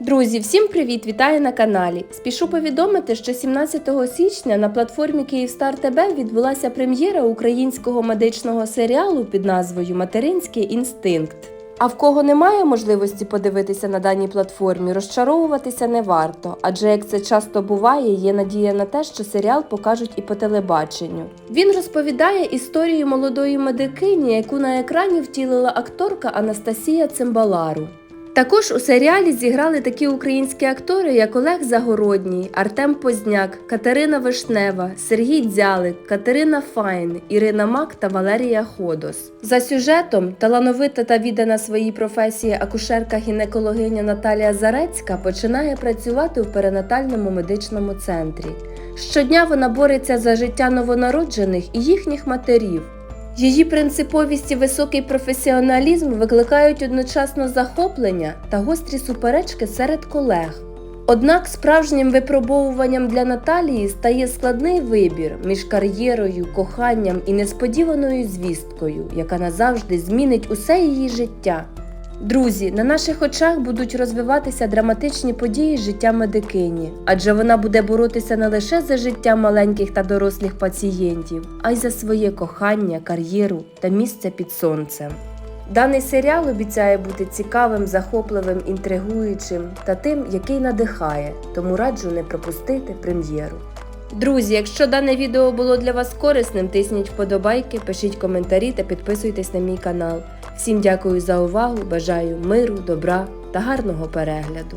Друзі, всім привіт! Вітаю на каналі. Спішу повідомити, що 17 січня на платформі Київстар ТБ відбулася прем'єра українського медичного серіалу під назвою Материнський інстинкт. А в кого немає можливості подивитися на даній платформі, розчаровуватися не варто, адже як це часто буває, є надія на те, що серіал покажуть і по телебаченню. Він розповідає історію молодої медикині, яку на екрані втілила акторка Анастасія Цимбалару. Також у серіалі зіграли такі українські актори, як Олег Загородній, Артем Позняк, Катерина Вишнева, Сергій Дзялик, Катерина Файн, Ірина Мак та Валерія Ходос. За сюжетом талановита та віддана своїй професії акушерка-гінекологиня Наталія Зарецька починає працювати в перинатальному медичному центрі. Щодня вона бореться за життя новонароджених і їхніх матерів. Її принциповість і високий професіоналізм викликають одночасно захоплення та гострі суперечки серед колег. Однак справжнім випробовуванням для Наталії стає складний вибір між кар'єрою, коханням і несподіваною звісткою, яка назавжди змінить усе її життя. Друзі, на наших очах будуть розвиватися драматичні події життя медикині, адже вона буде боротися не лише за життя маленьких та дорослих пацієнтів, а й за своє кохання, кар'єру та місце під сонцем. Даний серіал обіцяє бути цікавим, захопливим, інтригуючим та тим, який надихає, тому раджу не пропустити прем'єру. Друзі, якщо дане відео було для вас корисним, тисніть вподобайки, пишіть коментарі та підписуйтесь на мій канал. Всім дякую за увагу, бажаю миру, добра та гарного перегляду.